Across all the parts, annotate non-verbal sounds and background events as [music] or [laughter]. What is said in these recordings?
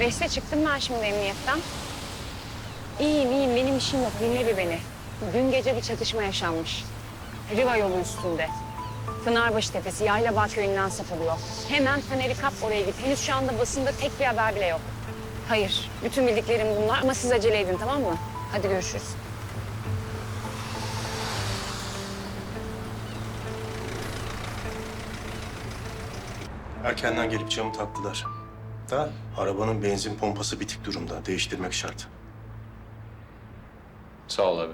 Beşte çıktım ben şimdi emniyetten. İyiyim iyiyim benim işim yok dinle bir beni. Dün gece bir çatışma yaşanmış. Riva yolu üstünde. Pınarbaşı Tepesi, Yaylabağ köyünden sapılıyor. Hemen Taner'i kap oraya git. Henüz şu anda basında tek bir haber bile yok. Hayır, bütün bildiklerim bunlar ama siz acele edin tamam mı? Hadi görüşürüz. Erkenden gelip camı taktılar. Da arabanın benzin pompası bitik durumda. Değiştirmek şart. Sağ ol abi.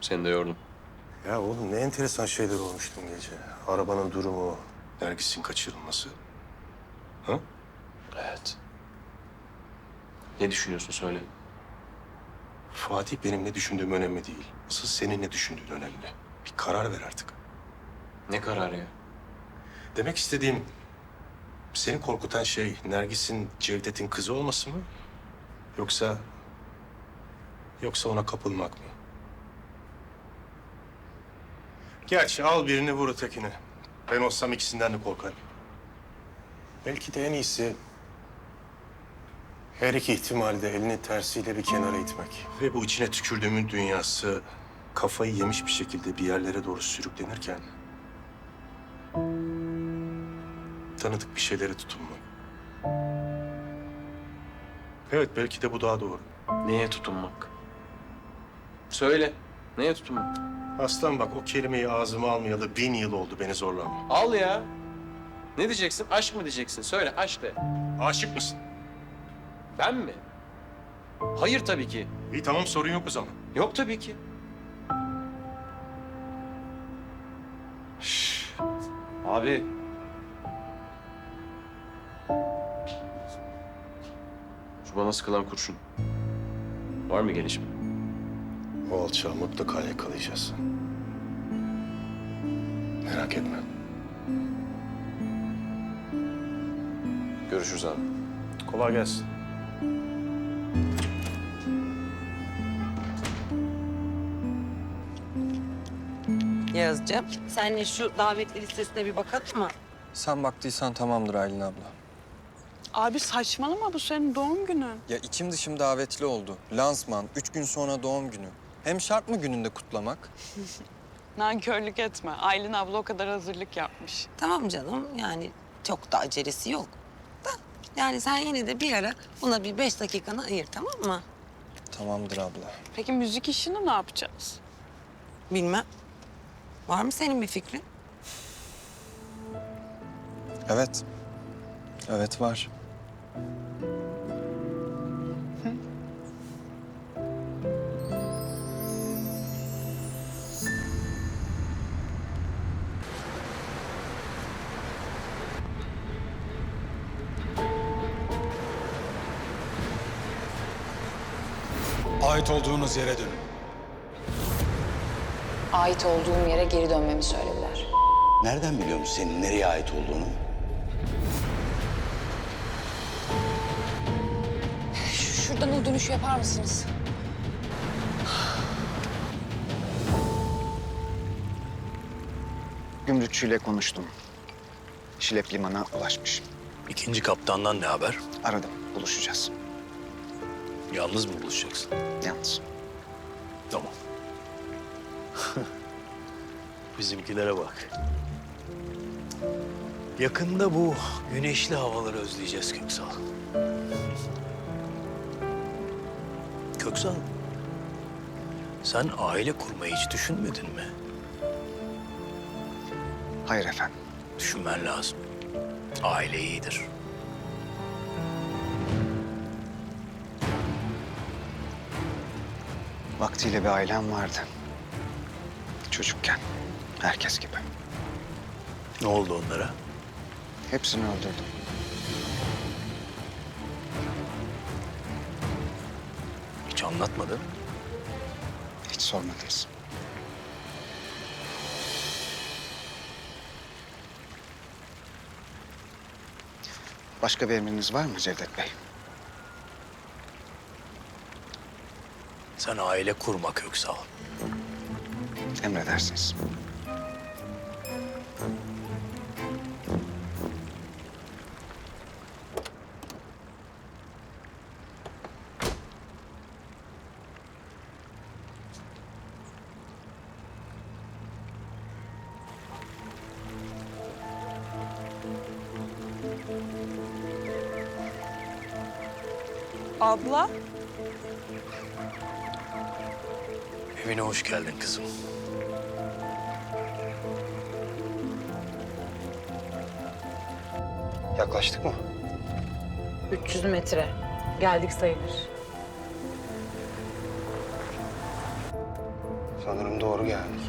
Seni de yordum. Ya oğlum ne enteresan şeyler olmuş dün gece. Arabanın durumu, Nergis'in kaçırılması. Ha? Evet. Ne düşünüyorsun söyle. Fatih benim ne düşündüğüm önemli değil. Asıl senin ne düşündüğün önemli. Bir karar ver artık. Ne kararı ya? Demek istediğim seni korkutan şey Nergis'in Cevdet'in kızı olması mı? Yoksa yoksa ona kapılmak mı? Gerçi al birini vur ötekini. Ben olsam ikisinden de korkarım. Belki de en iyisi her iki ihtimali de elini tersiyle bir kenara itmek. Ve bu içine tükürdüğümün dünyası kafayı yemiş bir şekilde bir yerlere doğru sürüklenirken tanıdık bir şeylere tutunmak. Evet belki de bu daha doğru. Neye tutunmak? Söyle. Neye tutunmak? Aslan bak o kelimeyi ağzıma almayalı bin yıl oldu beni zorlama. Al ya. Ne diyeceksin? Aşk mı diyeceksin? Söyle aşk de. Aşık mısın? Ben mi? Hayır tabii ki. İyi tamam sorun yok o zaman. Yok tabii ki. Abi. Bana sıkılan kurşun. Var mı gelişme? O alçağı mutlaka yakalayacağız. Merak etme. Görüşürüz abi. Kolay gelsin. Yazcığım, senle şu davetli listesine bir bakalım mı? Sen baktıysan tamamdır Aylin abla. Abi saçmalama bu senin doğum günün. Ya içim dışım davetli oldu. Lansman, üç gün sonra doğum günü. Hem şart mı gününde kutlamak? [laughs] Nankörlük etme. Aylin abla o kadar hazırlık yapmış. Tamam canım, yani çok da acelesi yok. Da yani sen yine de bir ara buna bir beş dakikanı ayır tamam mı? Tamamdır abla. Peki müzik işini ne yapacağız? Bilmem. Var mı senin bir fikrin? Evet. Evet var. Ait olduğunuz yere dönün. ait olduğum yere geri dönmemi söylediler. Nereden biliyormuş senin nereye ait olduğunu? Şuradan o dönüşü yapar mısınız? Gümrükçüyle konuştum. Şilep limana ulaşmış. İkinci kaptandan ne haber? Aradım, buluşacağız. Yalnız mı buluşacaksın? Yalnız. Tamam. [laughs] Bizimkilere bak. Yakında bu güneşli havaları özleyeceğiz Köksal. Köksal, sen aile kurmayı hiç düşünmedin mi? Hayır efendim. Düşünmen lazım. Aile iyidir. Vaktiyle bir ailem vardı. Çocukken. Herkes gibi. Ne oldu onlara? Hepsini öldürdüm. Hiç anlatmadın. Hiç sormadınız. Başka bir emriniz var mı Cevdet Bey? Sen aile kurma Köksal. Emredersiniz. Abla? Evine hoş geldin kızım. Yaklaştık mı? 300 metre. Geldik sayılır. Sanırım doğru geldik.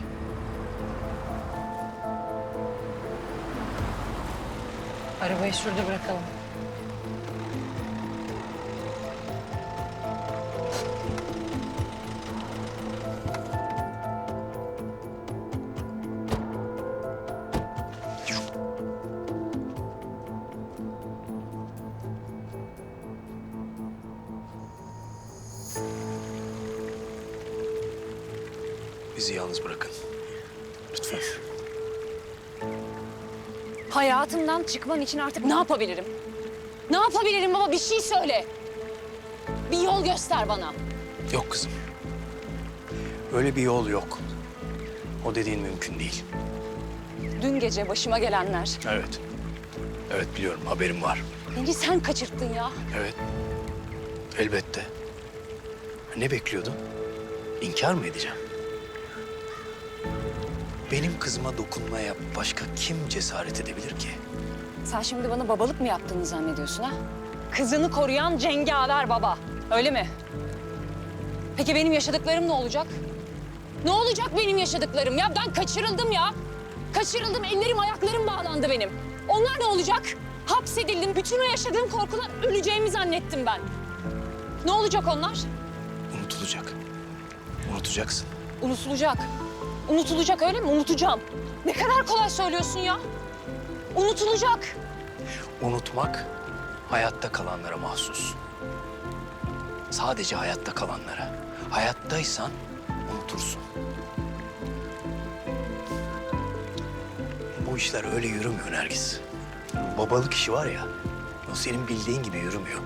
Arabayı şurada bırakalım. Bizi yalnız bırakın. Lütfen. Hayatımdan çıkman için artık ne yapabilirim? Ne yapabilirim baba? Bir şey söyle. Bir yol göster bana. Yok kızım. Öyle bir yol yok. O dediğin mümkün değil. Dün gece başıma gelenler. Evet. Evet biliyorum haberim var. Beni sen kaçırttın ya. Evet. Elbette. Ne bekliyordun? İnkar mı edeceğim? Benim kızıma dokunmaya başka kim cesaret edebilir ki? Sen şimdi bana babalık mı yaptığını zannediyorsun ha? Kızını koruyan cengaver baba. Öyle mi? Peki benim yaşadıklarım ne olacak? Ne olacak benim yaşadıklarım ya? Ben kaçırıldım ya. Kaçırıldım. Ellerim ayaklarım bağlandı benim. Onlar ne olacak? Hapsedildim. Bütün o yaşadığım korkular öleceğimi zannettim ben. Ne olacak onlar? Unutulacak. Unutacaksın. Unutulacak. Unutulacak öyle mi? Unutacağım. Ne kadar kolay söylüyorsun ya. Unutulacak. Unutmak hayatta kalanlara mahsus. Sadece hayatta kalanlara. Hayattaysan unutursun. Bu işler öyle yürümüyor Nergis. Babalık işi var ya, o senin bildiğin gibi yürümüyor.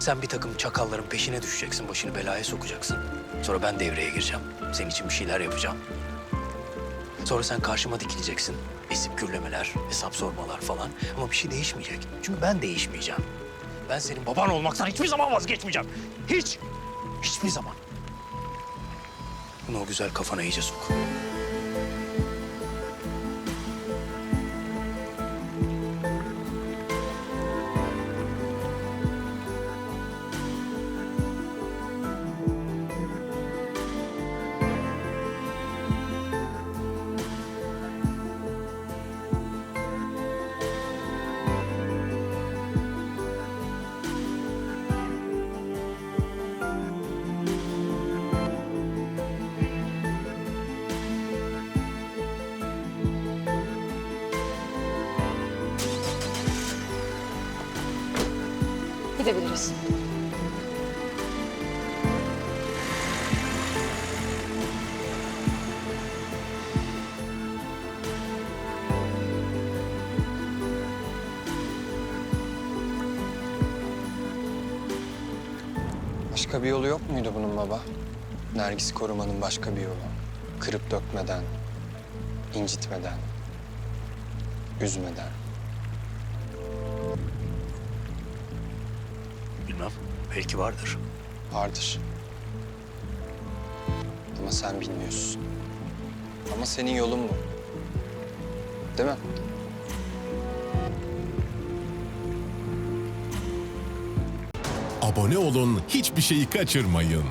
Sen bir takım çakalların peşine düşeceksin, başını belaya sokacaksın. Sonra ben devreye gireceğim. Senin için bir şeyler yapacağım. Sonra sen karşıma dikileceksin. Esip gürlemeler, hesap sormalar falan. Ama bir şey değişmeyecek. Çünkü ben değişmeyeceğim. Ben senin baban olmaktan hiçbir zaman vazgeçmeyeceğim. Hiç. Hiçbir zaman. Bunu o güzel kafana iyice sok. Gidebiliriz. Başka bir yolu yok muydu bunun baba? Nergis'i korumanın başka bir yolu. Kırıp dökmeden, incitmeden, üzmeden. Bilmem. Belki vardır. Vardır. Ama sen bilmiyorsun. Ama senin yolun bu. Değil mi? Abone olun, hiçbir şeyi kaçırmayın.